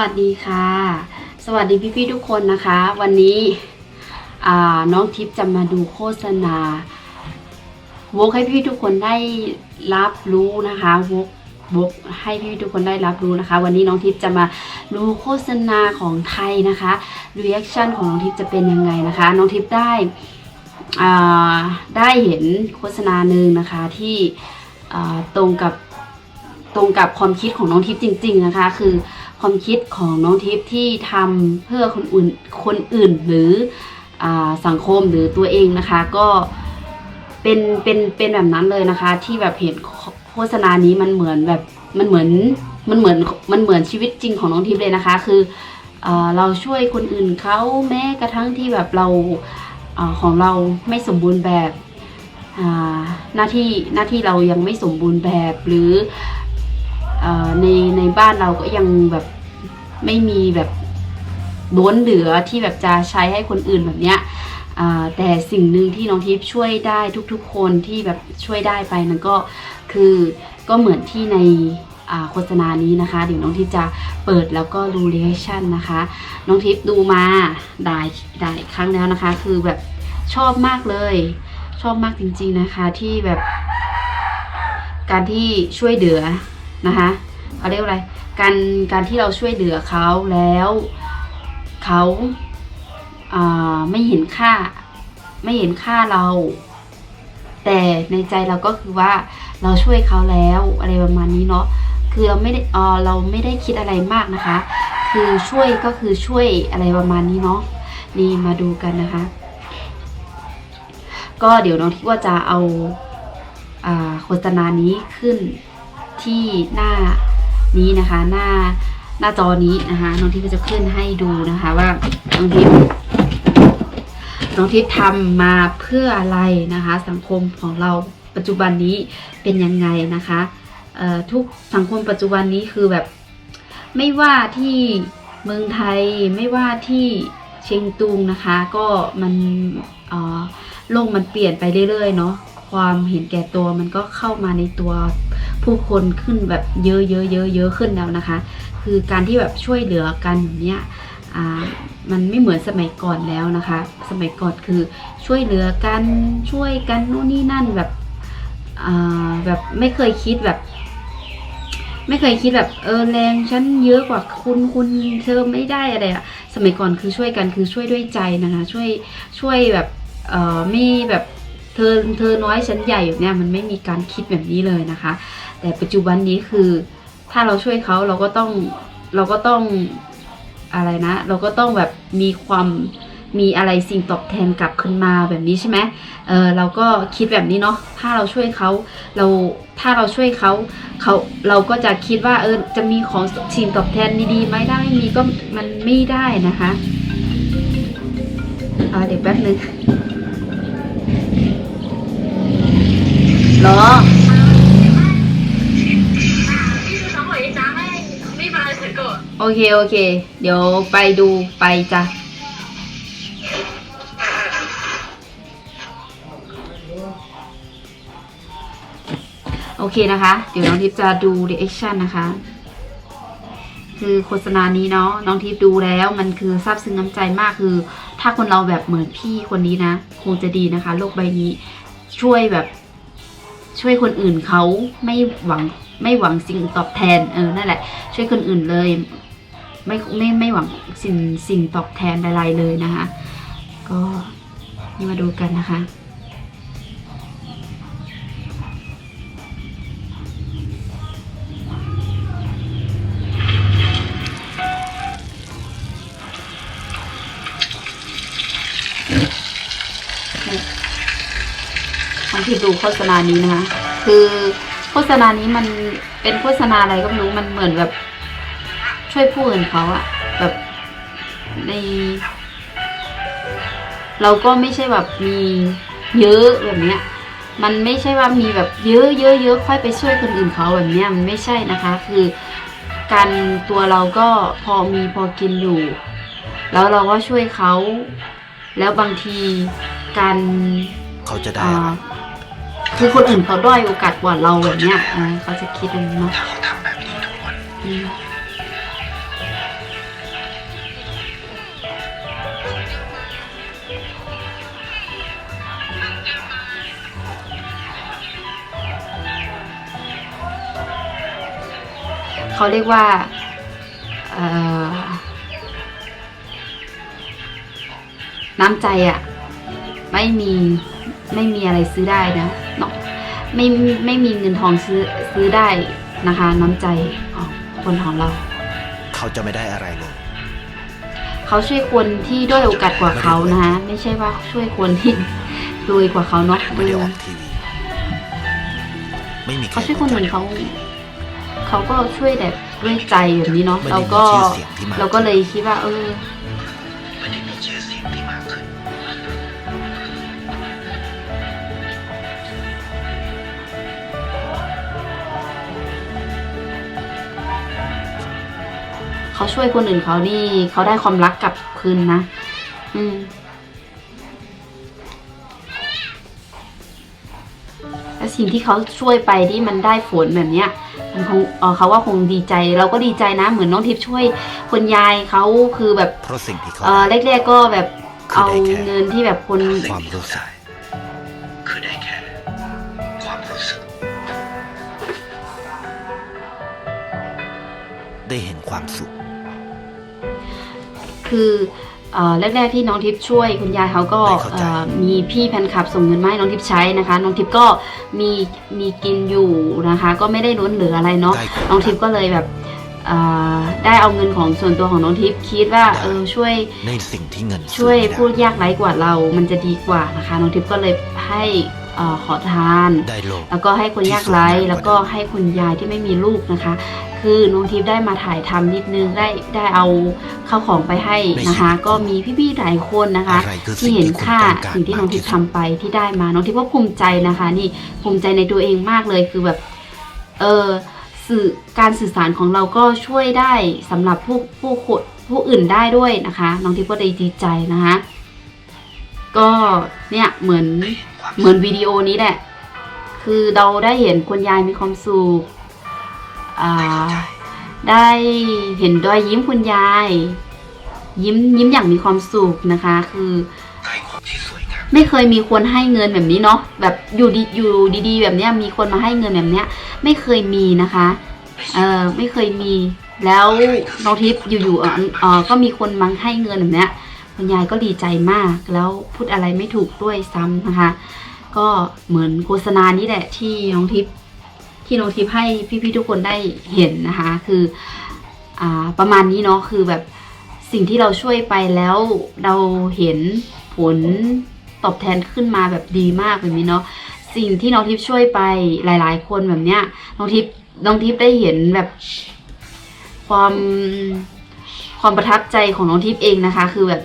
สวัสดีค่ะ สวัสดีพี่ๆทุกคนนะคะ วันนี้น้องทิพย์จะมาดูโฆษณาวกให้พี่ทุกคนได้รับรู้นะคะวกวกให้พี่ทุกคนได้รับรู้นะคะ วันนี้น้องทิพย์จะมาดูโฆษณาของไทยนะคะรีแอคชั่นของน้องทิพย์จะเป็นยังไงนะคะ น้องทิพย์ได้ได้เห็นโฆษณาหนึ่งนะคะที่ตรงกับตรงกับความคิดของน้องทิพย์จริง ๆนะคะ คือ ความคิดของน้องทิพย์ที่ทำเพื่อคนอื่นคนอื่นหรืออสังคมหรือตัวเองนะคะ ก็เป็นเป็นเป็นแบบนั้นเลยนะคะ ที่แบบเห็นโฆษณานี้มันเหมือนแบบมันเหมือนมันเหมือนมันเหมือนชีวิตจริงของน้องทิพย์เลยนะคะ คืออเราช่วยคนอื่นเขาแม้กระทั่งที่แบบเราอาของเราไม่สมบูรณ์แบบหน้าที่หน้าที่เรายังไม่สมบูรณ์แบบหรือ ในในบ้านเราก็ยังแบบไม่มีแบบล้นเหลือที่แบบจะใช้ให้คนอื่นแบบเนี้ยแต่สิ่งหนึ่งที่น้องทิพย์ช่วยได้ทุกๆ คนที่แบบช่วยได้ไปนั่นก็คือก็เหมือนที่ในโฆษณานี้นะคะเดี๋ยวน้องทิพย์จะเปิดแล้วก็ดูเรีแอคชั่นนะคะ น้องทิพย์ดูมาได้ได้ครั้งแล้วนะคะ คือแบบชอบมากเลย ชอบมากจริงๆนะคะที่แบบการที่ช่วยเหลือ นะคะเขาเรียกว่าอะไรการการที่เราช่วยเหลือเขาแล้วเขาไม่เห็นค่า ไม่เห็นค่าเรา แต่ในใจเราก็คือว่าเราช่วยเขาแล้วอะไรประมาณนี้เนาะคือเราไม่ได้เออเราไม่ได้คิดอะไรมากนะคะ คือช่วยก็คือช่วยอะไรประมาณนี้เนาะนี่มาดูกันนะคะ ก็เดี๋ยวน้องทิพย์ว่าจะเอาอ่าโฆษณานี้ขึ้น ที่หน้านี้นะคะ หน้าหน้าจอนี้นะคะน้องทิพย์ก็จะขึ้นให้ดูนะคะว่าน้องทิพย์น้องทิพย์ทำมาเพื่ออะไรนะคะ สังคมของเราปัจจุบันนี้เป็นยังไงนะคะทุกสังคมปัจจุบันนี้คือแบบไม่ว่าที่เมืองไทยไม่ว่าที่เชียงตุงนะคะ ก็มันอ่อโลกมันเปลี่ยนไปเรื่อยๆเนาะความเห็นแก่ตัวมันก็เข้ามาในตัว ผู้คนขึ้นแบบเยอะๆเยอะๆเยอะขึ้นแล้วนะคะ คือการที่แบบช่วยเหลือกันเนี้ยอ่ามันไม่เหมือนสมัยก่อนแล้วนะคะ สมัยก่อนคือช่วยเหลือกันช่วยกันนู่นนี่นั่นแบบอ่าแบบไม่เคยคิดแบบ ไม่เคยคิดแบบเออแรงฉันเยอะกว่าคุณคุณเธอไม่ได้อะไรอะสมัยก่อนคือช่วยกันคือช่วยด้วยใจนะคะ ช่วยช่วยแบบเอ่อมีแบบ เธอเธอน้อยฉันใหญ่แบบเนี้ยมันไม่มีการคิดแบบนี้เลยนะคะ แต่ปัจจุบันนี้คือถ้าเราช่วยเขาเราก็ต้องเราก็ต้องอะไรนะ เราก็ต้องแบบมีความมีอะไรสิ่งตอบแทนกลับขึ้นมาแบบนี้ใช่ไหมเออเราก็คิดแบบนี้เนาะ ถ้าเราช่วยเขาเราถ้าเราช่วยเขาเขาเราก็จะคิดว่าเออจะมีของสิ่งตอบแทนดีๆไหมได้ไม่มีก็มันไม่ได้นะคะอ่าเดี๋ยวแป๊บนึง เนาะโอเค โอเค เดี๋ยวไปดูไปจ้ะโอเคนะคะ เดี๋ยวน้องทิพย์จะดูรีแอคชั่นนะคะ คือโฆษณานี้เนาะน้องทิพย์ดูแล้วมันคือซาบซึ้งน้ำใจมากคือ ถ้าคนเราแบบเหมือนพี่คนนี้นะ คงจะดีนะคะ โลกใบนี้ช่วยแบบ ช่วยคนอื่นเขาไม่หวังไม่หวังสิ่งตอบแทนเออนั่นแหละ ช่วยคนอื่นเลย ไม่ไม่ไม่หวังสิ่งสิ่งตอบแทนใดๆเลยนะคะ ก็นี่มาดูกันนะคะบางทีดูโฆษณานี้นะคะ คือโฆษณานี้มันเป็นโฆษณาอะไรก็ไม่รู้มันเหมือนแบบ ช่วยผู้อื่นเขาอะแบบใน เราก็ไม่ใช่แบบมีเยอะแบบเนี้ย มันไม่ใช่ว่ามีแบบเยอะเยอะเยอะค่อยไปช่วยคนอื่นเขาแบบเนี้ยมันไม่ใช่นะคะ คือการตัวเราก็พอมีพอกินอยู่ แล้วเราก็ช่วยเขา แล้วบางทีการเขาจะได้อะไร คือคนอื่นเขาด้อยโอกาสกว่าเราแบบางเงี้ยอ่เขาจะคิดอย่างนี้เนาะเขาทำแบบนี้ทุกคนเขาเรียกว่าน้ำใจอะไม่มีไม่มีอะไรซื้อได้นะ ไม่ไม่มีเงินทองซื้อซื้อได้นะคะ น้ำใจของคนของเรา เขาจะไม่ได้อะไรเลย เขาช่วยคนที่ด้อยโอกาสกว่าเขานะไม่ใช่ว่าช่วยคนที่รวยกว่าเขาเนาะไม่ได้อเอออกทีวีไม่มีใครเขาช่วยคนอื่นเขาเขาก็ช่วยแบบด้วยใจแบบนี้เนาะไม่เราได้มีก็ชื่อเสียงที่มากเราก็เลยคิดว่า เออ เขาช่วยคนอื่นเขานี่เขาได้ความรักกลับคืนนะ อืมและสิ่งที่เขาช่วยไปที่มันได้ผลแบบเนี้ย มันคงเออเขาว่าคงดีใจ เราก็ดีใจนะ เหมือนน้องทิพย์ช่วยคนยายเขาคือแบบเพราะสิ่งที่เขาเออแรกๆก็แบบคือเอาได้แค่เงินที่แบบคนความรู้สึกคือได้แค่ความรู้สึก ได้เห็นความสุข คือเอ่อแรกๆที่น้องทิพย์ช่วยคุณยายเขาก็ไม่เข้าใจเอ่อมีพี่แฟนคลับส่งเงินมาให้น้องทิพย์ใช้นะคะ น้องทิพย์ก็มีมีกินอยู่นะคะ ก็ไม่ได้ล้นเหลืออะไรเนาะได้ความน้องทิพย์ก็เลยแบบเอ่อได้เอาเงินของส่วนตัวของน้องทิพย์คิดว่าเออช่วยในสิ่งที่เงินซื้อช่วยไม่ได้ผู้ยากไร้กว่าเรา มันจะดีกว่านะคะน้องทิพย์ก็เลยให้เอ่อ ขอทานได้โลกแล้วก็ให้คนยากไร้แล้วก็ให้คุณยายที่ไม่มีลูกนะคะ คือน้องทิพย์ได้มาถ่ายทำนิดนึงได้ได้เอาข้าวของไปให้นะคะ ก็มีพี่ๆหลายคนนะคะอะไรคือที่สิ่งเห็นที่คุณค่าต้องการสิ่งที่น้องมากทิที่พย์สุดทำไปที่ได้มาน้องทิพย์ก็ภูมิใจนะคะ นี่ภูมิใจในตัวเองมากเลยคือแบบเออสื่อการสื่อสารของเราก็ช่วยได้สำหรับผู้ผู้คนผู้อื่นได้ด้วยนะคะ น้องทิพย์ก็เลยดีใจนะคะ ก็เนี่ยเหมือนเหมือนวิดีโอนี้แหละ คือเราได้เห็นคุณยายมีความสุขอ่าได้เห็นรอยยิ้มคุณยาย ยิ้มยิ้มอย่างมีความสุขนะคะ คือไม่เคยมีคนให้เงินแบบนี้เนาะแบบอยู่ดีอยู่ดีๆ แบบเนี้ยมีคนมาให้เงินแบบเนี้ย ไม่เคยมีนะคะเออไม่เคยมีแล้วน้องทิพย์อยู่ๆเออเออก็มีคนมาให้เงินแบบเนี้ย คุณยายก็ดีใจมาก แล้วพูดอะไรไม่ถูกด้วยซ้ำนะคะ ก็เหมือนโฆษณานี้แหละที่น้องทิพย์ที่น้องทิพย์ให้พี่ๆทุกคนได้เห็นนะคะ คืออประมาณนี้เนาะคือแบบสิ่งที่เราช่วยไปแล้วเราเห็นผลตอบแทนขึ้นมาแบบดีมากแบบนี้เนาะสิ่งที่น้องทิพย์ช่วยไปหลาย ๆ คนแบบเนี้ยน้องทิพย์น้องทิพย์ได้เห็นแบบความความประทับใจของน้องทิพย์เองนะคะ คือแบบ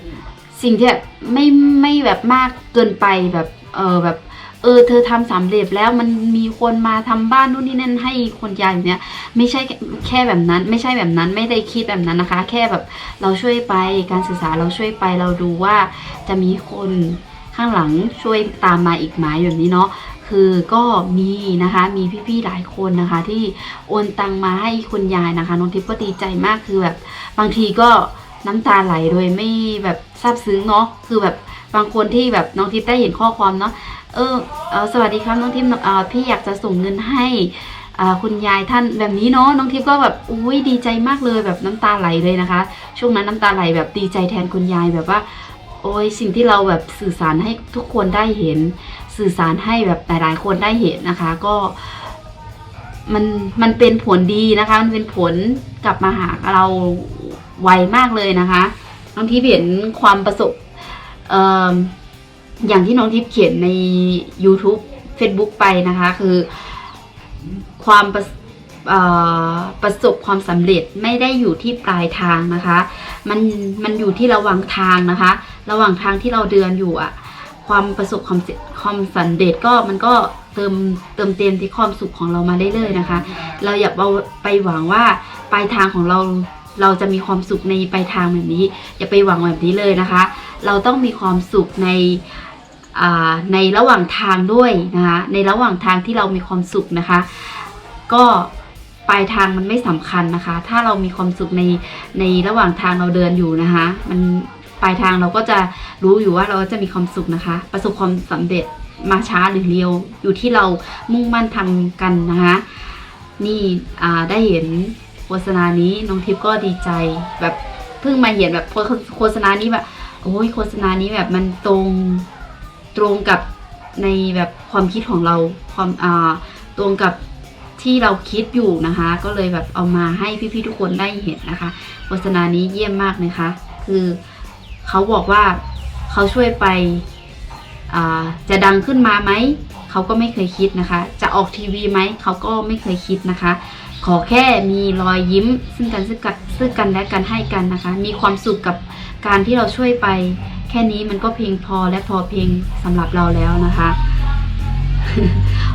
สิ่งที่แบบไม่ไม่แบบมากเกินไปแบบเออแบบเออเธอทำสำเร็จแล้วมันมีคนมาทำบ้านนู่นนี่นั่นให้คนยายแบบเนี้ย ไม่ใช่แค่แบบนั้น ไม่ใช่แบบนั้นไม่ได้คิดแบบนั้นนะคะ แค่แบบเราช่วยไปการศึกษาเราช่วยไปเราดูว่าจะมีคนข้างหลังช่วยตามมาอีกไหมแบบนี้เนาะคือก็มีนะคะมีพี่ๆหลายคนนะคะ ที่โอนตังมาให้คุณยายนะคะน้องทิพย์ก็ดีใจมากคือแบบบางทีก็ น้ำตาไหลโดยไม่แบบซาบซึ้งเนาะคือแบบบางคนที่แบบน้องทิพย์ได้เห็นข้อความเนาะเออเออสวัสดีครับน้องทิพย์เออพี่อยากจะส่งเงินให้อ่คุณยายท่านแบบนี้เนาะน้องทิพย์ก็แบบอุ้ยดีใจมากเลยแบบน้ำตาไหลเลยนะคะ ช่วงนั้นน้ำตาไหลแบบดีใจแทนคุณยายแบบว่า โอ้ยสิ่งที่เราแบบสื่อสารให้ทุกคนได้เห็น สื่อสารให้แบบหลายๆคนได้เห็นนะคะ ก็มันมันเป็นผลดีนะคะ มันเป็นผลกลับมาหาเรา ไวมากเลยนะคะน้องทิพย์เห็นความประสบออย่างที่น้องทิพย์เขียนใน YouTube Facebook ไปนะคะ คือความประสเอ่อประสบความสำเร็จไม่ได้อยู่ที่ปลายทางนะคะ มันมันอยู่ที่ระหว่างทางนะคะ ระหว่างทางที่เราเดินอยู่อะความประสบความสความสำเร็จก็มันก็เติมเติมเต็มที่ความสุขของเรามาเรื่อยๆนะคะ เราอย่าเอาไปหวังว่าปลายทางของเรา เราจะมีความสุขในปลายทางแบบนี้ อย่าไปหวังแบบนี้เลยนะคะ เราต้องมีความสุขในในระหว่างทางด้วยนะคะในระหว่างทางที่เรามีความสุขนะคะ ก็ปลายทางมันไม่สำคัญนะคะ ถ้าเรามีความสุขในในระหว่างทางเราเดินอยู่นะคะ มันปลายทางเราก็จะรู้อยู่ว่าเราจะมีความสุขนะคะ ประสบความสำเร็จมาช้าหรือเร็วอยู่ที่เรามุ่งมั่นทำกันนะคะ นี่ได้เห็น ษณานี้น้องทิพย์ก็ดีใจ แบบเพิ่งมาเห็นแบบโฆษณานี้แบบโอ้ยโฆษณานี้แบบมันตรงตรงกับในแบบความคิดของเราความอ่าตรงกับที่เราคิดอยู่นะคะ ก็เลยแบบเอามาให้พี่ๆทุกคนได้เห็นนะคะโฆษณานี้เยี่ยมมากนะคะ คือเขาบอกว่าเขาช่วยไปจะดังขึ้นมาไหม เขาก็ไม่เคยคิดนะคะ จะออกทีวีไหม เขาก็ไม่เคยคิดนะคะ ขอแค่มีรอยยิ้ม ซึ่งกันซึ่งกันซึ่งกันและกันให้กันนะคะ มีความสุขกับการที่เราช่วยไป แค่นี้มันก็เพียงพอและพอเพียงสำหรับเราแล้วนะคะ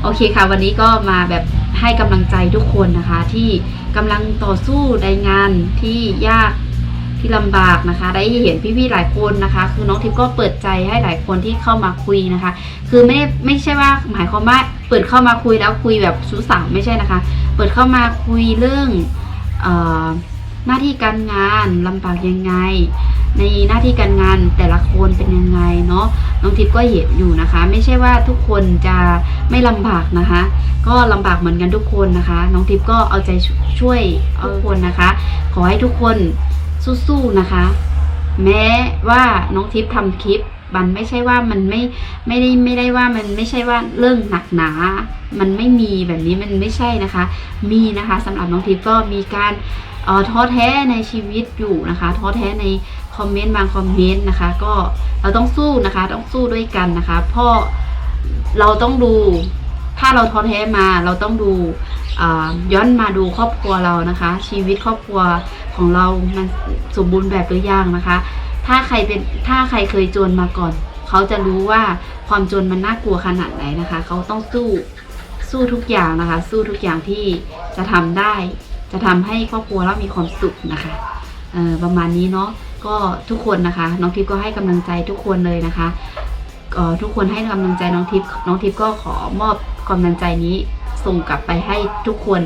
โอเคค่ะ วันนี้ก็มาแบบให้กำลังใจทุกคนนะคะ ที่กำลังต่อสู้ในงานที่ยากที่ลำบากนะคะ ได้เห็นพี่ๆหลายคนนะคะ คือน้องทิพย์ก็เปิดใจให้หลายคนที่เข้ามาคุยนะคะ คือไม่ไม่ใช่ว่าหมายความว่าเปิดเข้ามาคุยแล้วคุยแบบชู้สาวไม่ใช่นะคะ เปิดเข้ามาคุยเรื่องออหน้าที่การงานลำบากยังไง ในหน้าที่การงานแต่ละคนเป็นยังไงเนาะน้องทิพย์ก็เห็นอยู่นะคะ ไม่ใช่ว่าทุกคนจะไม่ลำบากนะคะ ก็ลำบากเหมือนกันทุกคนนะคะ น้องทิพย์ก็เอาใจช่วยทุกคนนะคะ ขอให้ทุกคนสู้ๆนะคะ แม้ว่าน้องทิพย์ทำคลิป มันไม่ใช่ว่ามันไม่ไม่ได้ไม่ได้ว่ามันไม่ใช่ว่าเรื่องหนักหนา มันไม่มีแบบนี้มันไม่ใช่นะคะ มีนะคะสำหรับน้องทิพย์ก็มีการเอ่อท้อแท้ในชีวิตอยู่นะคะท้อแท้ในคอมเมนต์บางคอมเมนต์นะคะ ก็เราต้องสู้นะคะ ต้องสู้ด้วยกันนะคะเพราะเราต้องดูถ้าเราท้อแท้มาเราต้องดูย้อนมาดูครอบครัวเรานะคะ ชีวิตครอบครัวของเรามันสมบูรณ์แบบหรือยังนะคะ ถ้าใครเป็นถ้าใครเคยจนมาก่อน เขาจะรู้ว่าความจนมันน่ากลัวขนาดไหนนะคะ เขาต้องสู้สู้ทุกอย่างนะคะ สู้ทุกอย่างที่จะทำได้ จะทำให้ครอบครัวเรามีความสุขนะคะประมาณนี้เนาะก็ทุกคนนะคะ น้องทิพย์ก็ให้กำลังใจทุกคนเลยนะคะทุกคนให้กำลังใจน้องทิพย์น้องทิพย์ก็ขอมอบกำลังใจนี้ส่งกลับไปให้ทุกคน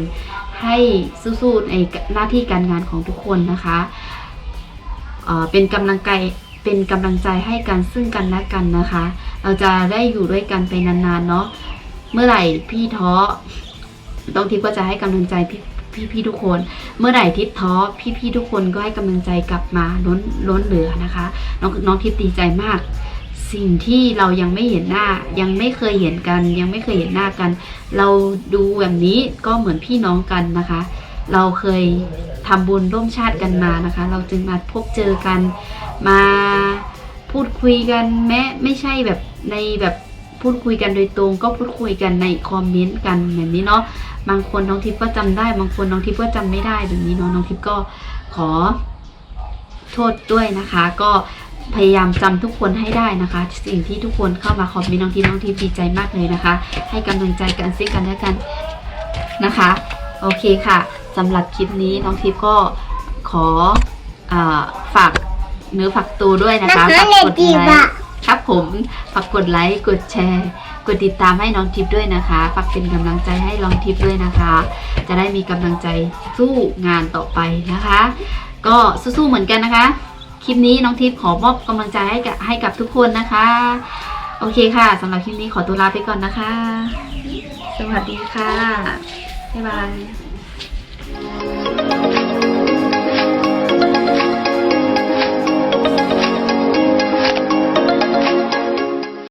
ให้สู้ๆในหน้าที่การงานของทุกคนนะคะ เป็นกำลังใจเป็นกำลังใจให้กันซึ่งกันและกันนะคะ เราจะได้อยู่ด้วยกันไปนานๆเนาะเมื่อไหร่พี่ท้อน้องทิพย์ก็จะให้กำลังใจพี่พี่พี่ทุกคน เมื่อไหร่ทิพย์ท้อพี่พี่ทุกคนก็ให้กำลังใจกลับมาล้นล้นเหลือนะคะ น้องน้องทิพย์ดีใจมาก สิ่งที่เรายังไม่เห็นหน้า ยังไม่เคยเห็นกัน ยังไม่เคยเห็นหน้ากัน เราดูแบบนี้ก็เหมือนพี่น้องกันนะคะ เราเคยทำบุญร่วมชาติกันมานะคะ เราจึงมาพบเจอกันมาพูดคุยกันแม้ไม่ใช่แบบในแบบพูดคุยกันโดยตรงก็พูดคุยกันในคอมเมนต์กันแบบนี้เนาะบางคนน้องทิพย์ก็จำได้ บางคนน้องทิพย์ก็จำไม่ได้แบบนี้เนาะน้องทิพย์ก็ขอโทษด้วยนะคะ ก็พยายามจำทุกคนให้ได้นะคะ สิ่งที่ทุกคนเข้ามาคอมเมนต์น้องทิพย์น้องทิพย์ดีใจมากเลยนะคะ ให้กำลังใจกันซึ่งกันและกันนะคะ โอเคค่ะ สำหรับคลิปนี้น้องทิพย์ก็ขออาฝากเนื้อฝากตัวด้วยนะคะฝากกดไลค์ครับผมฝากกดไลค์กดแชร์กดติดตามให้น้องทิพย์ด้วยนะคะฝากเป็นกำลังใจให้น้องทิพย์ด้วยนะคะ จะได้มีกำลังใจสู้งานต่อไปนะคะ ก็สู้ๆเหมือนกันนะคะ คลิปนี้น้องทิพย์ขอมอบกำลังใจให้กับให้กับทุกคนนะคะ โอเคค่ะสำหรับคลิปนี้ขอตัวลาไปก่อนนะคะ สวัสดีค่ะบ๊ายบาย